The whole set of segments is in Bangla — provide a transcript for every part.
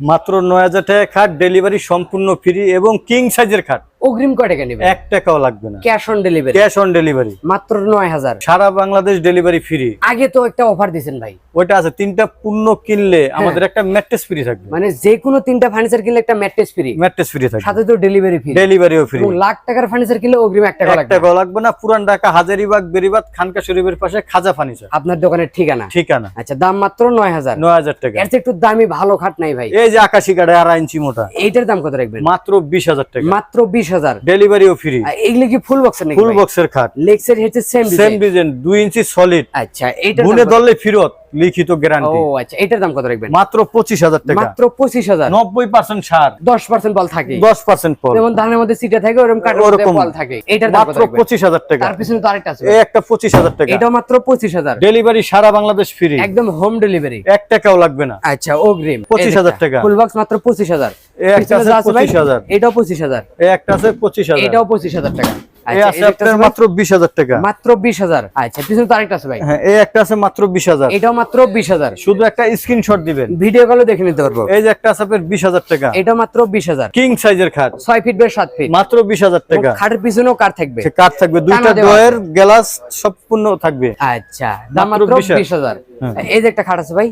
মাত্র নয় হাজার টাকা খাট ডেলিভারি সম্পূর্ণ ফ্রি এবং কিং সাইজের খাট। অগ্রিম কয় টাকা নেবেন? এক টাকাও লাগবে না। Cash on delivery cash on delivery মাত্র নয় হাজার। সারা বাংলাদেশ ডেলিভারি ফ্রি আগে তো একটা অফার দিয়েছেন ভাই। ওইটা আছে তিনটা পূর্ণ কিনলে আমাদের একটা ম্যাট্রেস ফ্রি থাকবে। মানে যে কোনো তিনটা ফার্নিচার কিনলে একটা ম্যাট্রেস ফ্রি ম্যাট্রেস ফ্রি থাকবে। সাথে তো ডেলিভারি ফ্রি ডেলিভারিও ফ্রি লাখ টাকার ফার্নিচার কিনলে অগ্রিম এক টাকা লাগবে টাকাও লাগবে না। পুরান ঢাকা হাজারিবাগ বেরিবাদ খানকা শরীফের পাশে খাজা ফার্নিচার আপনার দোকানের ঠিকানা? ঠিকানা। আচ্ছা দাম মাত্র নয় হাজার। নয় হাজার টাকা। এর একটু দামি ভালো খাট নাই ভাই। এই যে আকাশি কাঠে আড়াই ইঞ্চি মোটা। এইটার দাম কত রাখবেন? মাত্র বিশ হাজার টাকা। মাত্র বিশ হাজার। ডেলিভারিও ফ্রি এগুলি কি ফুল বক্সের নাকি ফুল বক্সের খাট। লেক্সের হচ্ছে সেম সেম ডিজাইন দুই ইঞ্চি সলিড আচ্ছা এটা ধরলে ফিরত। লিখিত গ্যারান্টি ও আচ্ছা এটার দাম কত রাখবেন? মাত্র পঁচিশ হাজার টাকা। মাত্র পঁচিশ হাজার। নব্বই পার্সেন্ট সার। দশ পার্সেন্ট বল থাকে। দশ পার্সেন্ট পর যেমন ধানের মধ্যে সিটে থাকে ওরকম কাঠের মধ্যে। বল থাকে। এটার দাম কত মাত্র রাখবেন? পঁচিশ হাজার টাকা। তার পিছনে তো আরেকটা আছে। এই একটা পঁচিশ হাজার টাকা। এটাও মাত্র পঁচিশ হাজার। ডেলিভারি সারা বাংলাদেশ ফ্রি একদম হোম ডেলিভারি এক টাকাও লাগবে না। আচ্ছা অগ্রিম। 25,000 টাকা। ফুল বক্স মাত্র পঁচিশ হাজার। এই একটা আছে পঁচিশ হাজার। এটাও পঁচিশ হাজার। এই একটা আছে পঁচিশ হাজার। এটাও পঁচিশ হাজার টাকা। আচ্ছা, মাত্র বিশ হাজার টাকা। মাত্র বিশ হাজার। আচ্ছা পিছনে তো আরেকটা আছে ভাই। হ্যাঁ এই একটা আছে মাত্র বিশ হাজার। এটাও মাত্র বিশ হাজার। শুধু একটা স্ক্রিনশট দিবেন। ভিডিও কলে দেখে নিতে পারব। এই যে একটা আছে আপনার বিশ হাজার টাকা। এটাও মাত্র বিশ হাজার। কিং সাইজের খাট। ছয় ফিট বাই সাত ফিট মাত্র বিশ হাজার টাকা। খাটের পিছনেও কার থাকবে? কাঠ থাকবে? দুইটা ডয়ের গ্লাস সম্পূর্ণ থাকবে। আচ্ছা দাম মাত্র মাত্র 20,000 বিশ হাজার। এই যে একটা খাট আছে ভাই।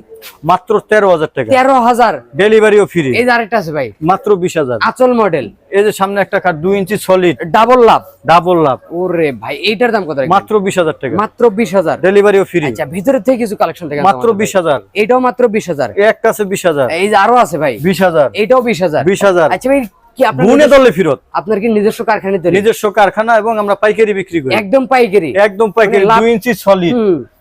মাত্র তেরো হাজার টাকা। তেরো হাজার। ডেলিভারিও ফ্রি এই যে আরেকটা আছে ভাই। মাত্র বিশ হাজার। আচল মডেল এই যে সামনে একটা দুই ইঞ্চি সলিড ডাবল লাভ ডাবল লাভ ওরে ভাই এইটার দাম কত মাত্র বিশ হাজার টাকা। মাত্র বিশ হাজার। ডেলিভারিও ফ্রি আচ্ছা ভিতরে থেকে কিছু কালেকশন থেকে মাত্র বিশ হাজার। এটাও মাত্র বিশ হাজার। একটা আছে বিশ হাজার। এই যে আরও আছে ভাই। বিশ হাজার। এটাও বিশ হাজার। বিশ হাজার। আচ্ছা ভাই কি আপনার ফিরত। কি নিজস্ব কারখানা নিজস্ব কারখানা এবং আমরা পাইকারি বিক্রি করি। একদম পাইকারি। একদম পাইকারি মানে দুই ইঞ্চি সলিড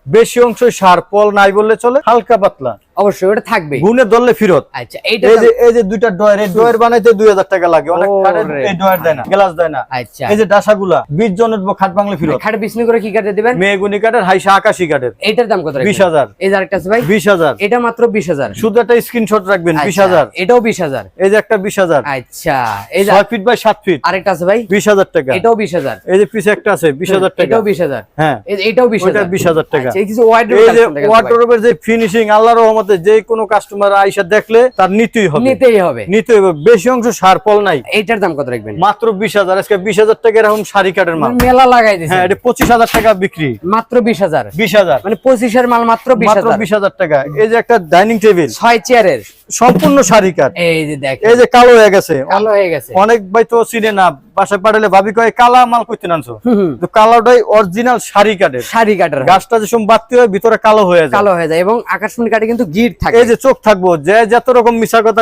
বেশি অংশ সার পল নাই বললে চলে হালকা পাতলা। অবশ্যই ওটা থাকবে। গুনে ধরলে ফিরত। আচ্ছা এইটা এই যে এই যে দুইটা ডয়ের এই ডয়ের বানাইতে দুই হাজার টাকা লাগে অনেক খাটের এই ডয়ের দেয় না গ্লাস দেয় না। আচ্ছা। এই যে ডাসাগুলা বিশ জন উঠবো খাট বাংলা ফিরত। খাট বিছনি করে কি কাটে দিবেন? মেয়েগুনি কাঠের হাইসা আকাশি কাঠের এইটার দাম কত রাখবেন? বিশ হাজার। এই যে আরেকটা আছে ভাই। বিশ হাজার। এটা মাত্র বিশ হাজার। শুধু একটা স্ক্রিনশট রাখবেন বিশ আচ্ছা, হাজার। এটাও বিশ হাজার। এই যে একটা বিশ হাজার। আচ্ছা এই যে ছয় ফিট বাই সাত ফিট আরেকটা আছে ভাই। বিশ হাজার টাকা। এটাও বিশ হাজার। এই যে পিছে একটা আছে বিশ হাজার টাকা। এটাও বিশ হাজার। হ্যাঁ। এই যে এটাও বিশ ওইটা হাজার বিশ হাজার টাকা। আচ্ছা, কিছু ওয়াইড যে ফিনিশিং আল্লাহর রহমতে যে কোনো কাস্টমার আইসা দেখলে তার নিতেই হবে। নিতেই হবে। নিতেই হবে। বেশি অংশ নাই। এটার দাম কত রাখবেন? মাত্র বিশ হাজার। আজকে বিশ হাজার টাকা এরকম শাড়ি মাল। মেলা লাগাই হ্যাঁ এটা পঁচিশ হাজার টাকা বিক্রি। মাত্র বিশ হাজার। বিশ হাজার। মানে মাল মাত্র বিশ মাত্র হাজার বিশ হাজার টাকা। এই যে একটা ডাইনিং টেবিল ছয় চেয়ারের সম্পূর্ণ শাড়ি কাঠ। এই যে দেখ এই যে কালো হয়ে গেছে। কালো হয়ে গেছে। অনেক ভাই তো চিনে না বাসায় পাঠালে ভাবি কয় কালা মাল হুম, হুম। তো কালোটাই অরিজিনাল শাড়ি কাঠের। শাড়ি কাটের গাছটা যে সময় বাড়তি হয় ভিতরে কালো হয়ে যায়। কালো হয়ে যায় এবং আকাশমণি কাটে কিন্তু গিট থাকে। এই যে চোখ থাকব যে যত রকম মিশা কথা